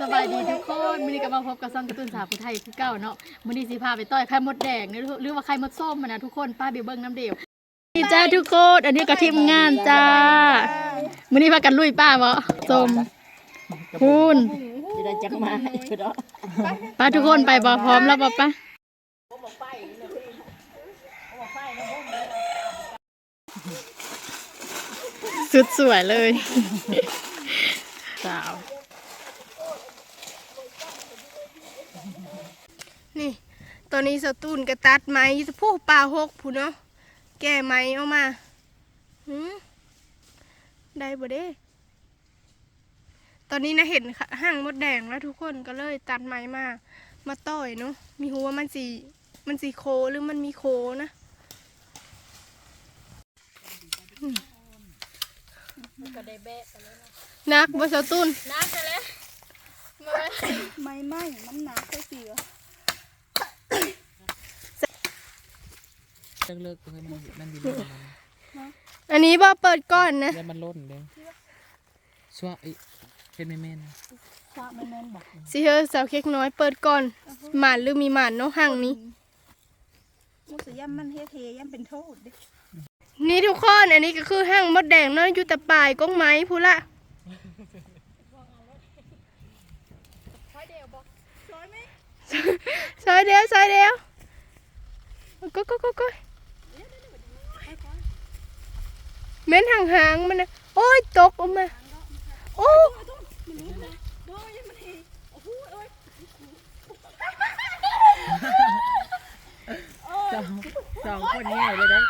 สบายดีทุกคนมื้อนี้ก็มาพบกับซ่องการ์ตูนสาวผู้ไทยคือเก่าเนาะมื้อนี้สิพาไปต่อยไข่มดแดงหรือหรือว่าไข่มดส้มนะทุกคนป้าเบียเบิ้งน้ำเดียวนี่จ้าทุกคนอันนี้ก็ทีมงานจ้ามื้อนี้พากันลุยป้าบ่ส้มพูนจะได้จักมาอีกเนาะป้าทุกคนไปบ่พร้อมแล้วบ่ป้าสุดสวยเลยสาว นี่ ตอนนี้สตูนกระตัดไม้สะโพกปลาหกผู้เนาะ แก่ไม้เอามาหืมได้บ่เด้ ตอนนี้นะเห็นห้างมดแดงแล้วทุกคนก็เลยตัดไม้มา มาต่อยเนาะ มีหัวามันสี มันสีโคหรือมันมีโคนะอืมนักบ่สตูนไม่ไม่มันหนาแค่เสือ เลิกเลิกเฮ้ยมันมันดีเลยมันอันนี้บ่เปิดก่อนนะแล้วมันล่นเลยสวะไอ้เป็นแม่แม่นะฟ้าไม่แม่นบอกสิเฮอสาวเค้กน้อยเปิดก่อนหมานหรือมีหมานเนาะห้างนี้มุสยัมมันเฮเทยัมเป็นโทษเด้นี่ทุกคนอันนี้ก็คือห้างมดแดงเนาะอยู่แต่ปลายก้องไม้พูละซอยเดียวซอยเดียวก็ก็ก็ก็ เม้นห่างหางๆมันนะโอ้ยตกออกมา โอ้สองสองคนง่ายเลยได้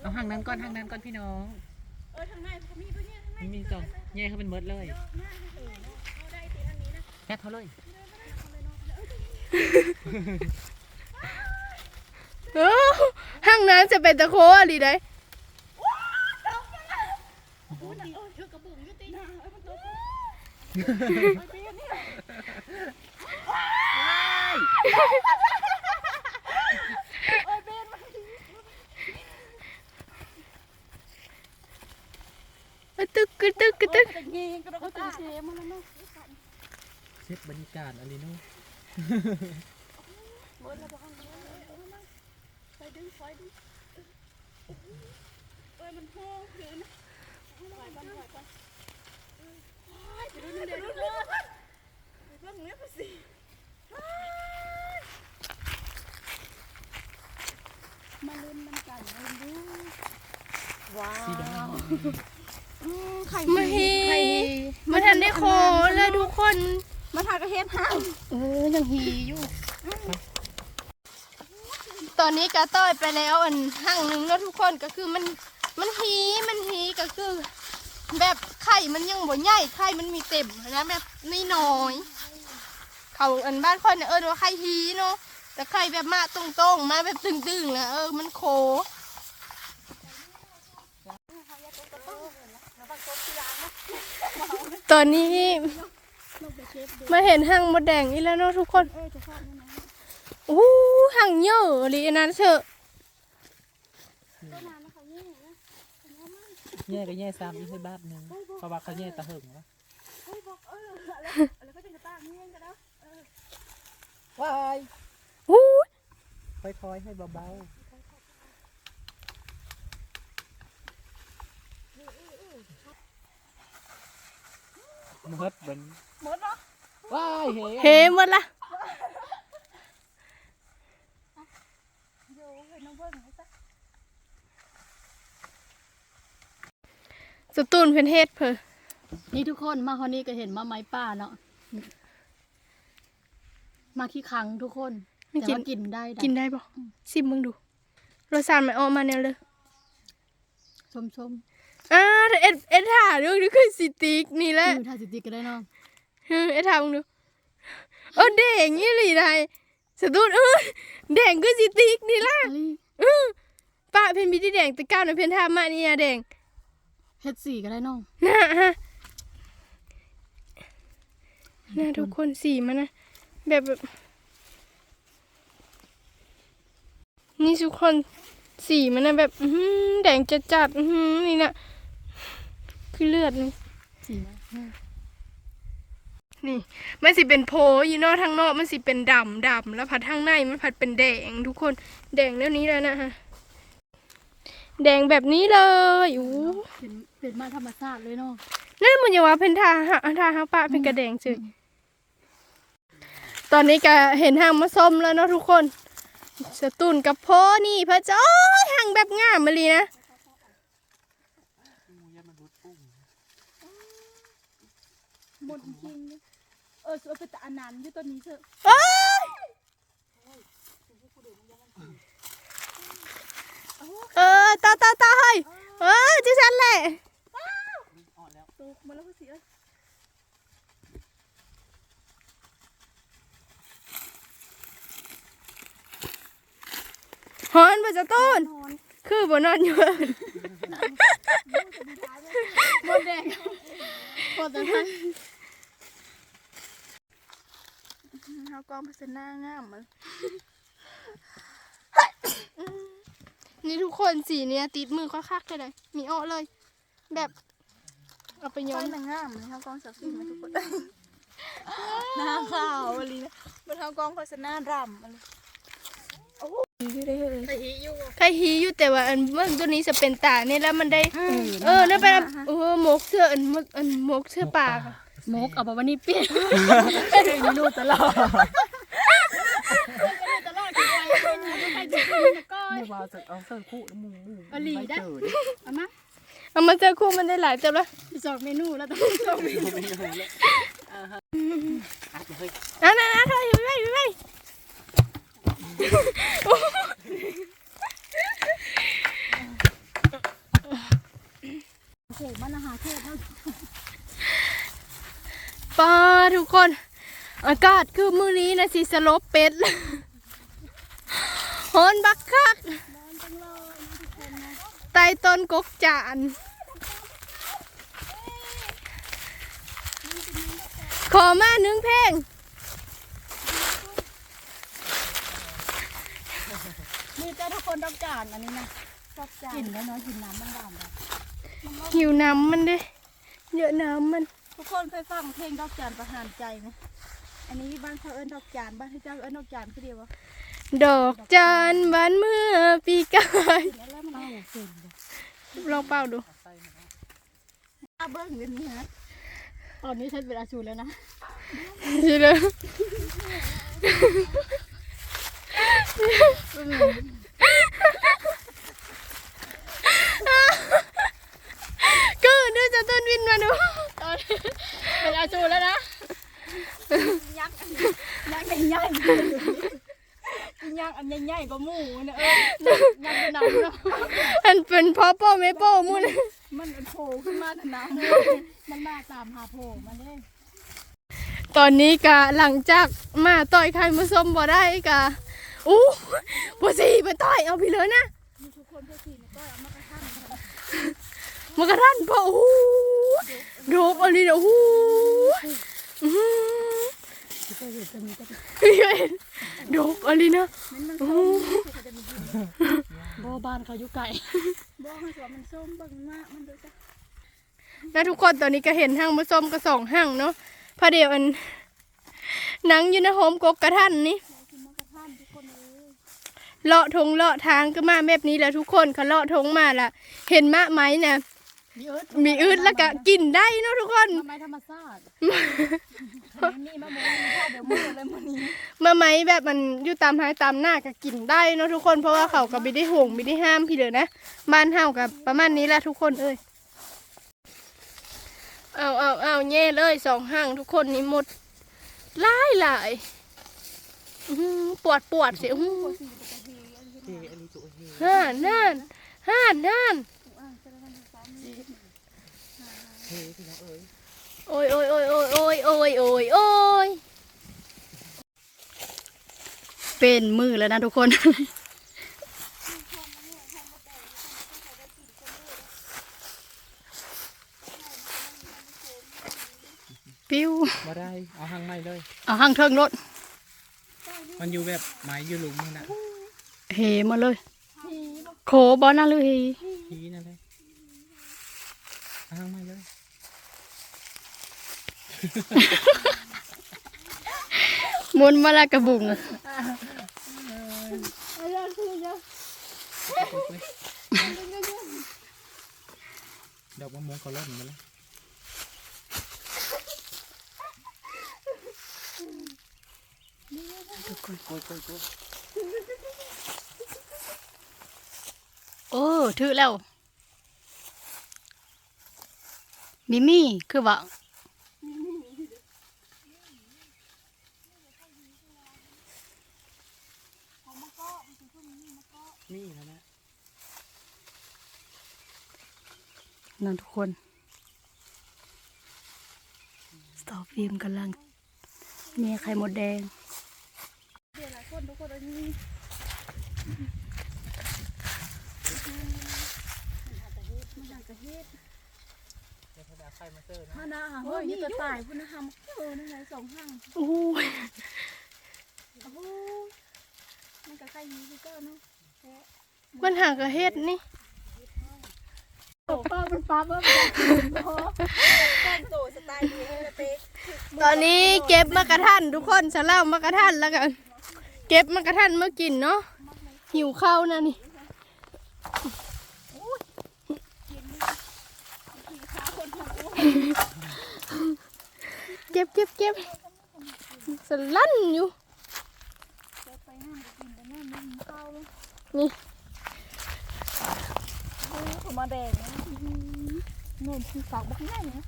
เอาห่างนั้นก่อนห่างนั้นก่อนพี่น้อง เออทางในมีตัวนี้ทางในมีสองแย่เขาเป็นเมิดเลย แค่เท่าเลยเอ้าห้างน้ำจะเป็นตะโคอะไรได้ตึกกึตึกกึตึกยิงกระโดดเทมันแล้วเนาะ เช็ดบรรยากาศอะไรนู้นมาเล่นมันกันเล่นดูว้าสีแดงไข่มาฮีมาทันได้โคเลยทุกคน มาทากระเฮ็ดห้างเออยังฮีอยู่ตอนนี้กาต้อยไปแล้วอันห้างหนึ่งแล้วทุกคนก็คือมันมันฮีมันฮีก็คือ แบบไข่มันยังบ่ใหญ่ไข่มันมีเต็มนะแบบน้อยๆเขาอันบ้านค่อยเนี่ยเออว่าไข่ฮีเนาะแต่ไข่แบบมาตรงๆมาแบบตึงๆนะเออมันโคตอนนี้ มาเห็นห้างมดแดงอีกแล้วเนาะทุกคนเออจะฟาดมันนะอู้ห่างเยอะเลยอันนั้นเถอะแย่ก็แย่ซ้ำอีกให้บ้านหนึงเพราะว่าเขาแย่ตะเหิงวะเฮ้ยบอกเออแล้วแล้วก็จะกระตากเงี้ยกันแล้วว้ายอู้ค่อยๆให้เบาๆ เมิดเป็นหมดเนาะว้ายเฮ้เฮหมดละโย่เฮ้ยน้องเบิ้งไอ้สัสสตูนเพิ่นเฮ็ดเพอนี่ทุกคนมาคนนี้ก็เห็นมาไม้ป้าเนาะมาขี้ครั้งทุกคนไม่แต่กินว่ากินได้ะกินได้บ่ซิมมึงดูรสชาติมันออกมาแนวเลยส้มส้ม อ่าแต่เอ็ดเอ็ดถ่าดูนี่คือสติกนี่แหละดูทาสิติก็ได้เนาะเออเอ็ดถ่ามึงดูเออแดงนี่หลีได้สตูนเออแดงคือสติกนี่ล่ะอันนี้เออป้าเพิ่นมีที่แดงแต่ก้าวน่ะเพิ่นทามานี่อะแดงเฮ็ดสีก็ได้เนาะน่าฮะน่าทุกคนสีมันนะแบบแบบนี่ทุกคนสีมันนะแบบอื้อหือแดงจัดจัดๆอื้อหือนี่นะ คือเลือดนี่สีนะนี่ มันสิเป็นโพอยู่เนอกทางนอกมันสิเป็นดำดำแล้วผัดทางในมันผัดเป็นแดงทุกคนแดงเท่านี้แล้วนะฮะแดงแบบนี้เลยอู้เป็นเป็นมาธรรมชาติเลยเนาะนั่นมันอย่าว่าเป็นทาหะทาหางปะเป็นกระแดงเฉยตอนนี้ก็เห็นหางมาส้มแล้วเนาะทุกคนสตูนกับโพนี่พระเจ้าหางแบบงามมาเลยนะ มดจริงๆเลยเออเอาไปแต่อันนั้นอยู่ต้นนี้เถอะเอ้ยเออตาตาตาเฮ้ยเออจิฉันแหละตกมาแล้วก็เสียฮอนพระเจ้าต้น คือบนนอนอยู่หมดแดงหมดแต่ทั้ง เฮากองพัฒนางามมันนี่ทุกคนสีเนี้ยติดมือคักๆเลยมีอ้อเลย แบบเอาไปย้ออนนนางามเลยเฮากองสักดิ์สิทธิ์มาทุกคนหน้าขาวอะไรนะมันเฮากองพัฒนารำอะไรโอ้โหอยู่ได้เลยใครฮีอยู่แต่ว่าอันเมื่อตัวนี้จะเป็นตาเนี่ยแล้วมันได้ เออนั่นเป็นโอ้หมกเสื้ออันมกอันหมกเสื้อปาค่ะ มกเอาไปวันนี้เปลี่ยนเมนูตลอดตลอดคือไว้ใครจะกินก็ไม่ว่าจะเอาเสื้อคู่แล้วมูมูอลีได้เจอเอามาเอามาเจอคู่มันได้หลายเจ้าละสองเมนูแล้วต้องสองเมนูเมนูเลยอะเฮ้ยอะนะนะเธออยู่ไม่อยู่ไม่ โอ้โหมันอาหารเทศเนาะ ปลาทุกคน อากาศคือมื้อนี้นะสิสลบเป็ดฮอนบักคักใต้ต้นกกจานขอมาหนึ่งเพลงมีเจ้าทุกคนต้องการอันนี้นะกินแล้วเนาะกินน้ำมันดำแบบหิวน้ำมันเด้เยอะน้ำมัน ทุกคนเคยฟังเพลงดอกจานประหารใจไหมอันนี้บ้านเขาเอิ้นดอกจานบ้านที่เจ้าเอิ้นดอกจานคือเดียววะดอกจานบานเมื่อปีกายแล้วมันเอาเก่งเลยลองเป่าดูอาเบิ้งเดี๋ยวนี้ฮะตอนนี้ฉันเป็นอาชูแล้วนะทีเลย ก็ดูจะต้นวินมาดูตอนเป็นอาชูแล้วนะยักษ์ยักษ์ใหญ่ๆยักษ์อันใหญ่ๆกว่าหมูเนี่ยเออยังเป็นน้ำเนาะอันเป็นพ่อป้แม่โป้อมุ่นมันโผล่ขึ้นมาแต่น้ำมันมาตามหาโผล่มันเลยตอนนี้กะหลังจากมาต่อยใครมาส้มบ่ได้กะอู้บ่สิไปต่อยเอาไปเลยนะมีทุกคนพวกสี่ก็เอามากระ มันกระทันพ่ออู้โดกอันนี้นะอู้อื้อหือโดกอันนี้นะอู้บ่บ้านเขาอยู่ไกลบอกให้ว่ามันส้มเบิ่งมากมันดูจ้ะนะทุกคนตอนนี้ก็เห็นห้างมาส้มก็สองห้างเนาะพอเดียวอันหนังอยู่ในโฮมกกกระทันนี่กินมากระทั่งทุกคนเลยเลาะทงเลาะทางก็มาแบบนี้แหล้วทุกคนเขาเลาะทงมาละเห็นมะไหมนะ มีอืดมีอืดแล้วก็กินได้เนาะทุกคนทำไมธรรมชาตินี่มาโมมีข้าวเดี๋ยวมือเลยมันนี้มะไหมแบบมันอยู่ตามหายตามหน้าก็กินได้เนาะทุกคนเพราะว่าเขาก็ไม่ได้ห่วงไม่ได้ห้ามพี่เด้อนะบ้านเฮากับประมาณนี้แหละทุกคนเอ้ยเอาเอาเอาแย่เลยสองห้างทุกคนนี่หมดหลายหลายอื้อหือปวดปวดเสียอื้อหือเจอันนี้ตัวเฮห่านห่านห่านห่าน เฮพี่น้องเอ๋ยโอ้ยโอ้ยโอ้ยโอ้ยโอ้ยโอ้ยโอ้ยโอ้ยเป็นมือแล้วนะทุกคน ปิ้วมาได้ เอาหางไม้เลย เอาห้างเทิงรถ มันอยู่แบบไม้อยู่หลุมนี่นะเฮมาเลย โขบอน่าเลยเฮผีนั่นเลยทางมาเลยห มุนมาละกระบุงดอกมะม่วงเขาล่นมาแล้วโอ้ถือแล้วมิมี่คือว่า นี่นะแม่ นั่นทุกคนสตอฟิล์มกำลังแม่ไข่มดแดงห้าหน้าเฮ้ยนี่ตัวตายพุ่นนะฮะเออนั่นไงสองห้างโอ้ยโอ้โหมันก็ใกล้นี้ก็เนาะมันหางกระเฮ็ดนี่ มันป้าเบิ้มแต่งตัวสไตล์ดีเลยเป๊ตอนนี้เก็บมะกระทันทุกคนสะเล่ามะกระทันแล้วกันเก็บมะกระทันเมากินเนาะหิวข้าวนะนี่เก็บเก็บเก็บสลั่นอยู่ไปห้างกินแต่แม่มันข้าวเลย นี่ ผมมาแดงเงินที่ฝากบ้านแม่นี่ย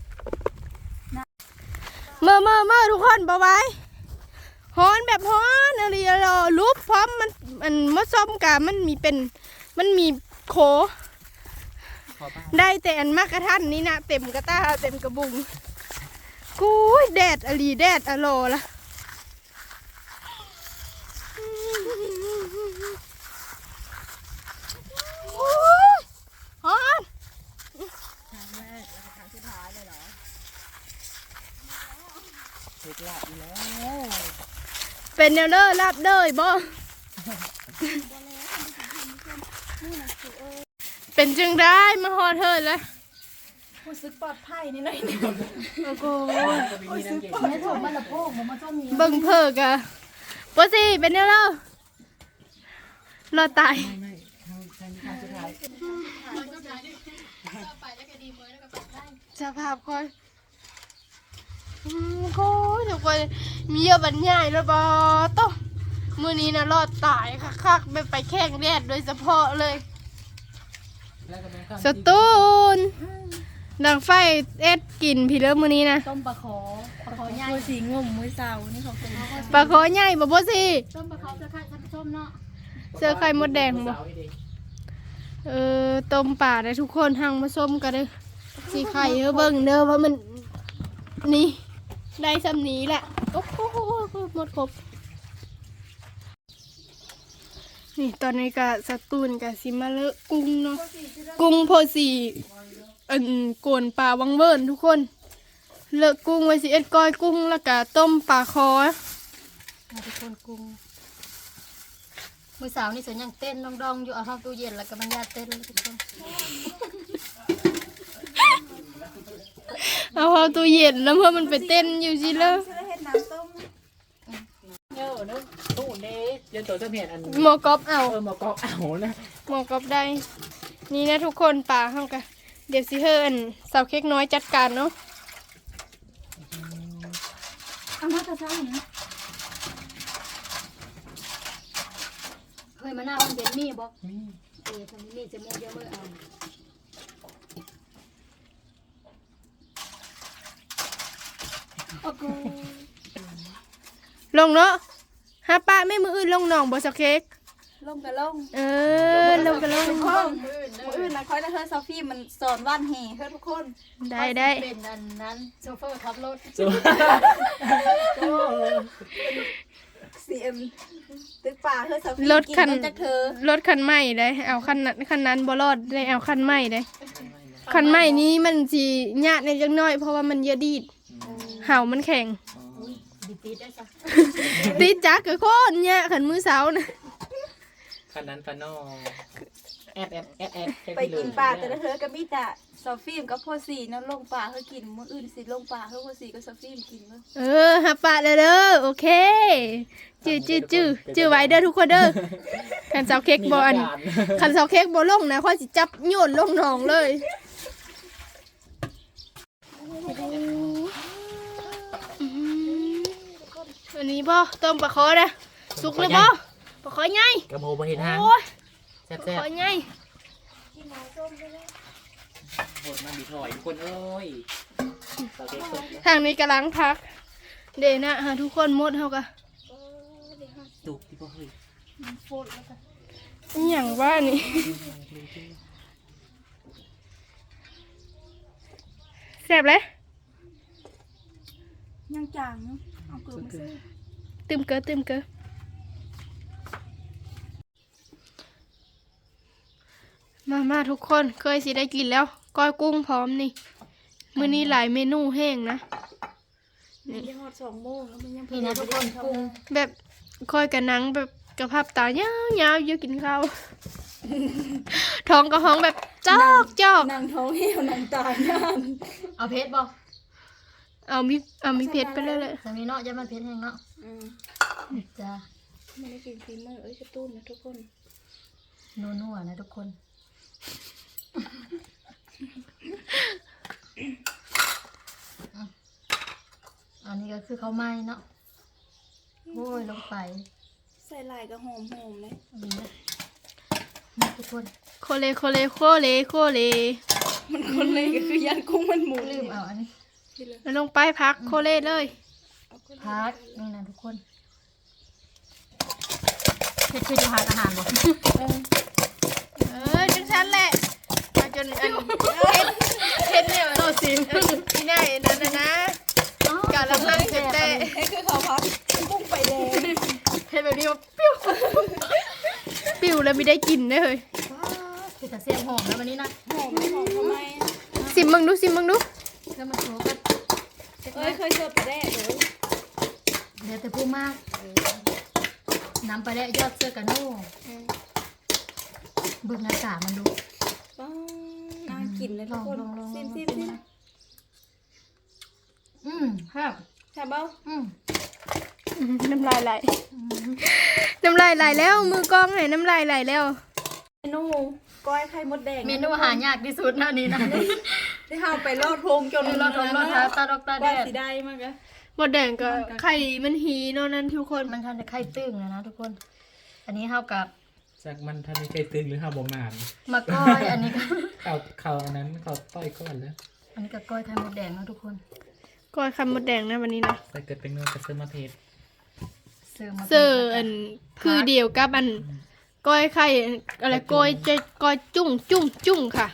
เมื่อเมื่อเมื่อทุกคนบาไว้ฮอนแบบฮอนอะไรรอรูปพร้อมมันมันมะส้มกามันมีเป็นมันมีโขได้แต่อันมากระทันนี่นะเต็มกระตาเต็มกระบุงกูยแดดอลีแดดอโลละโอ้ยฮอน เด็กละอีแล้วเป็นแนวเด้อลาบเด้อบ่เป็นจึงได้มาฮอดเธอเลยรู้สึกปลอดภัยนิดหน่อยโอ้โหมีน้ำเย็นแม่ถมมันละโพกมันมาต้มมีเบิ่งเพิกอะปะสิเป็นแนวเด้อรอตาย ไม่ไม่ทางทางทางสุดท้ายสภาพคนอืมโอ้ยทุกคนมีเยอะบันใหญ่แล้วบอต้องมือนี้นะรอดตายคักๆไม่ไปแข่งแดดโดยเฉพาะเลย แล้วก็แม่ข้ามสตูน ดังไฟเอ็ดกินพี่เลิฟมือนี้นะต้มปลาขอปลาขอใหญ่มือสีงมมือสาวนี่ของเป็นปลาคอใหญ่บ่บ่สิต้มปลาขอจะไข่จะต้มเนาะเสื้อไข่มดแดงบ่ สาวไอ้เด็ก เออต้มป่าได้ทุกคนหั่งมาส้มกันเลยสีไข่เออเบิ่งเด้อว่ามันนี่ได้สำนี้แหละโอ้โหหมดครบนี่ตอนนี้ก็สตูนกับซิมาเลอะกุ้งเนาะกุ้งโพสีอันโกนปลาวังเวิร์นทุกคน เลอะกุ้งไว้สิเอ็ดก้อยกุ้งแล้วก็ต้มปลาคอทุกคนกุ้ง มือสาวนี่เสียงยังเต้นดองๆอยู่เอาเข้าตู้เย็นแล้วก็มันยาเต้นเลยทุกคนเอาเข้าตู้เย็นแล้วเพื่อมันไปเต้นอยู่สิเลยชื่อเฮ็ดน้ำต้มเออเนอะตู้เน้ยันตัวจะเมียนอันหมอกอบเอาเออหมอกอกเอานะหมอกอบได้ นี่นะทุกคนปลาเข้ากันเดี๋ยวสิเฮิร์นสาวเค้กน้อยจัดการเนาะเอามาตะไคร้นะ เคย มาหน้ามันเป็นมีบ่มีเออทำนี่จะโมเยอะเมื่อเอาลงเนาะหาป้าไม่มืออื่นลงหนองบ่สาวเค้กลงกับลงเออลงกันลงทุกคนมืออื่นนะคอยนะเธอซอฟี่มันสอนว่านแห่เธอทุกคนได้ได้เป็นอันนั้นโชเฟอร์ขับรถ สวยสีเอ็มตึกป่าเธอซอฟี่รถคันกิจากเธอรถคันใหม่ได้เอาคันนั้นคันนั้นบ่รอดได้เอาคันใหม่ได้คันใหม่นี้มันสิยากในจังน้อย เพราะว่ามันเยอะดีดเห่ามันแข็งดีปีดได้จ้ะติดจักกับคนเนี่ยขันมือเสานะคันนั้นปะนอ แอดแอดแอดแอดไปกินปลาแต่ละเธอก็มีแต่ซอฟฟิล์มกับพ่อสีนั่นลงปลาเฮากินมื้ออื่นสิลงปลาเฮาพ่อสีกับซอฟฟิล์มกินเบิ่งเออฮับปะเด้อเด้อโอเคจื้อจื้อจื้อจื้อไว้เด้อทุกคนเด้อคันเสาเค้กบอลคันเสาเค้กบอลงนะค่อยสิจับโยนลงหนองเลยอันนี้บ่ต้มปลาคอเด้อสุกเลยบ่ปลาคอใหญ่กระโมบนเห็นทาง ซ่บปแซ่ลาบคอใหญ่โหดมันดีถอยทุกคนเอ้ยสาวเค้กสดนะทางนี้กำลังพัก เดยวนะฮะทุกคนหมดเฮาก็จุกที่พ่อเฮ้ยอหย่างว่านี่ แซ่บเลยยังจางเนาะเอาเกลือมาใส่ ตึมเกอตึมเกอ มามาทุกคนเคยสิได้กินแล้ว ก้อยกุ้งพร้อมนี่ มื้อนี้หลายเมนูแห้งนะ นี่ยังฮอด2โมงแล้วมันยังนี่นะทุกคนปรุงแบบคอยกับหนังแบบกระพับตายาวๆเยอะกินข้าวท้องกระห้องแบบจอกจอกนางท้องเหี่ยวน้ำตาลย่านเอาเพชรบ่เอามีเอามีเผ็ดไปเลยเลยจะมีเนาะจะมันเพชรแห้งเนาะอืมจ้าไม่ได้กินฟีเมอร์เอ้ยกระตุ้นนะทุกคนนัวๆนะทุกคน อะอันนี้ก็คือข้าวไหม้เนาะโอ้ยลงไป ใส่ลายก็หอมๆเลยอันนี้นะนี่ทุกคนโคเลโคเลโคเลโคเลมันคนเลยก็คือยันกุ้งมันหมูลืมเอาอันนี้ที่เลยแล้วลงไปพักโคเลเลยเอาคนพักนี่นะทุกคนเพชรคือจะทานอาหารบ่เออจัง ชั้นแหละเอาจนอันเผ็ดเผ็ดเนี่ยโตสิที่ไหนนั่นนะนะกะลังนั่งเจ็บแต่ให้คือเขาพักกุ้งไฟแดงเผ็ดแบบนี้ว่าปิ้วปิ้วแล้วไม่ได้กินเลยเฮ้ยคือแต่เสียงหอมนะวันนี้นะหอมไม่หอมทำไมซิมมึงดูซิมมึงดูเพื่อมาโชว์กันเอ้ยเคยเสิร์ฟไปได้เดี๋ยวเดี๋ยวแต่พูดมากนำไปแล้ยอดเสื้อกันโน่ เบิ่งอากาศมันดูป้าน่ากินเลยทุกคนลองลองลองซิมซิมลองซิมอืมครับแถมเบ้าอืมน้ำลายไหลน้ำลายไหลแล้ว มือกล้องให้น้ำลายไหลแล้ว เมนูก้อยไข่มดแดงเมนูอาหารยากที่สุดนะนี่นะ ที่เฮาไปลอดโพงจนเราทำเราทาตาดอกตาแดว่าดสีได้มากอะหมดแดงก็ไข่มันหีเนอนนั่นทุกคนมันทำจะไข่ตึงนะนะทุกคน อันนี้เท่ากับ จากมันทันในไก่ตึงหรือห้าบ่มานมะก้อยอันนี้ก็เขาเขาอันนั้นเขาต้อยก้อนแล้วอันนี้ก็ก้อยไข่มดแดงนะทุกคนก้อยไข่มดแดงนะวันนี้นะใส่เกิดเป็นเนื้อกระเซื้อมาเพชรเสิร์ฟมาเซอร์อันคือเดียวกับอันก้อยไข่อะไรก้อยจะก้อยจุ้งจุ้งจุ้งค่ะ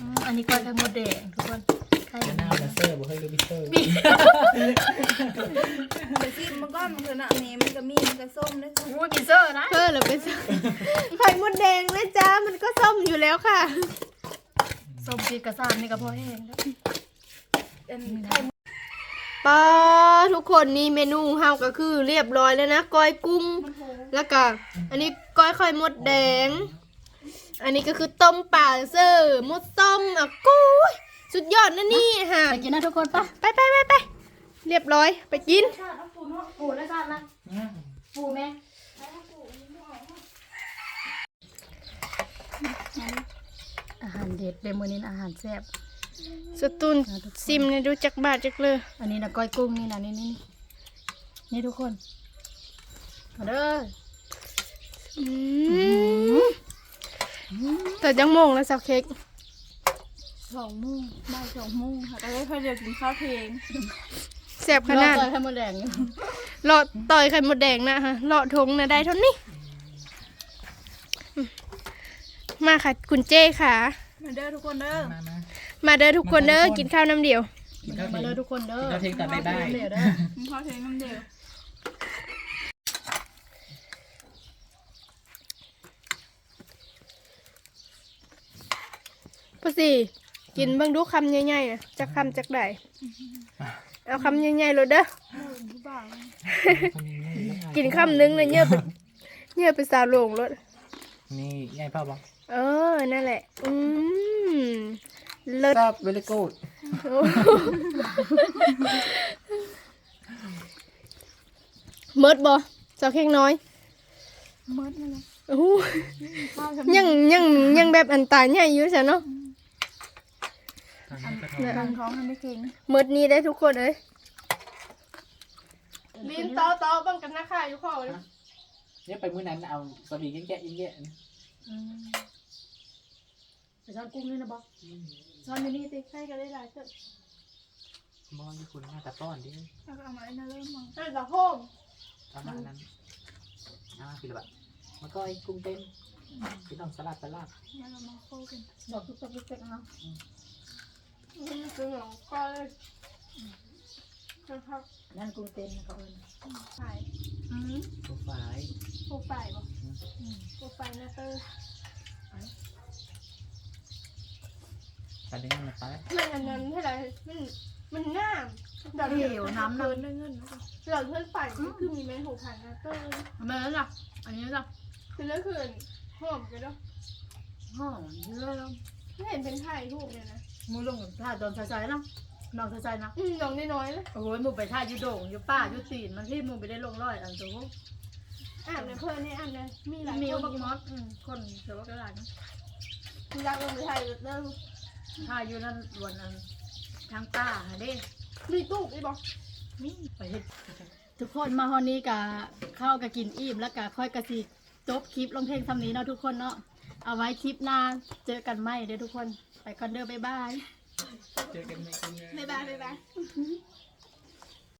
อืมอันนี้ก้อยไข่มดแดงทุกคนไข่จะหน้ามาเซอร์บ่ให้ลูบิเซอร์แต่ซิมมันก็มันคือน่ะอันนี้มันก็มีมันก็ส้มด้วยอู้มีเซอร์นะเพิ่อหรือเป็นไข่ม ดแดงนะจ๊ะมันก็ส้มอยู่แล้วค่ะส้มจีดกระซานนี่ก็พอแห้งแล้วอันไข่ป้าทุกคนนี่เมนูเฮาก็คือเรียบร้อยแล้วนะก้อยกุ้ง แล้วก็อันนี้ก้อยไข่มดแดง อันนี้ก็คือต้มป่าเซอร์มดต้มอะกุ้ยสุดยอดนะนี่ฮะไปกินนะทุกคนปะไปไปไปไปเรียบร้อยไปกิน ปูแล้วกันนะเนี่ยปูแม่ อาหารเด็ดเดมอนินอาหารแซ่บสตูนซิมเนี่ยดูจักบาทจักเลยอันนี้นะก้อยกุ้งนี่นะนี่นี่นี่ทุกคนมาเด้ออืมแต่จังโมงแล้วสักเค้กสองโมงบ่ายสองโมงค่ะก็ได้พอเดียวกินข้าวเพลงแซ่บขนาดรอจอยไข่มดแดงอยู่เลาะต่อยไข่มดแดงนะฮะเลาะทงนะได้เท่านี้อืม มาค่ะ คุณเจ้ค่ะ มาเด้อทุกคนเด้อ มามามาเด้อทุกคนเด้อกินข้าวน้ำเดียว กินข้าวมาเทเด้งอทุกคนเด้อกินข้าวเทงตัดได้ได้เดี๋ยวเด้อกินข้าวเพลงน้ำเดียวพ่อสี่กินเบิ่งดูคำใหญ่ๆนะจักคำจักได้เอาคำใหญ่ๆเลยเด้อผู้บ่าวกินคำนึงเลยเนื้อไปเนื้อไปสาวโลงรถเนี่ใหญ่พ่อบอก เออ นั่นแหละ อืมเลิศทราบเวลกูดเมิดบ่เจ้าเค้กน้อยเมิดนั่นแหละโอ้โหยังยังยังแบบอันตายใหญ่อยู่ซะเนาะทางนี้ก็ทองทางท้องทำไม่เก่งเมิดนี้ได้ทุกคนเอ้ยลินต่อต่อบังกันนะค่ะอยู่ข้อเลยเนี่ยไปมื้อนั้นเอาสบีแกะๆแยะๆนะ ไปช้อนกุ้งนี่นะบอกช้อนอยู่นี่ติให้กันได้หลายเถอะบอยี่คุณหน้าตาป้อนดิแล้วก็เอามาไอ้นั่นเริ่มมองนั่นละโฮมเอามาอันนั้นเอามาพี่ละบะมันก็ไอ้กุ้งเต้นพี่ต้องสลัดสลัดแล้วเรามาโคกันบอกทุกคนทุกเซ็กเนาะนี่คือของก้อยเลยนะครับนั่นกุ้งเต้นนะเขาเอิญใช่อืมตัวฝายโปรไฟล์บ่โปรไฟล์หน้าเตอร์ ตัดได้งไงไปมันอันนั้นเท่าไหร่มันมันงามดอกเหี่ยวน้ำเกินะนด้วยเงินนะดอกเพื่อนฝ่นี่คือมีแมนหกพันน้าเตอร์ทำไมล่ะอันนี้ล่ะคือแล้วคือหอมกันเนาะหองเยอะแล้วไม่เห็นเป็นถ่ายรูปเนี่ยนะมูลงท่าโดนใส่ๆนะน้องใส่ๆนะน้องน้อยๆเลยโอ้ยมูไปท่ายูโด่งยูป้ายูตีนมันที่มูไปได้ลงร้อยอันตัวอ่านในเพื่อนในอ่านในมีหลายมีบักมอสคนเดี๋ยวว่าก็ได้นะมีรักลงไปถ่ายเริ่ม ท่ายูนั่นวันนั้นทางป้าหาเด้มีตู้อีบอกมีไปเฮ็ดทุกคนมาฮอนนี้กะข้าวกะกินอิ่มแล้วกะค่อยกะสิจบคลิปลงเพลงซ้ำนี้เนาะทุกคนเนาะเอาไว้คลิปหน้าเจอกันใหม่เด้อทุกคน ไปก่อนเด้อบ๊ายบาย เจอกันในกุ้งบ๊ายบายบ๊ายบาย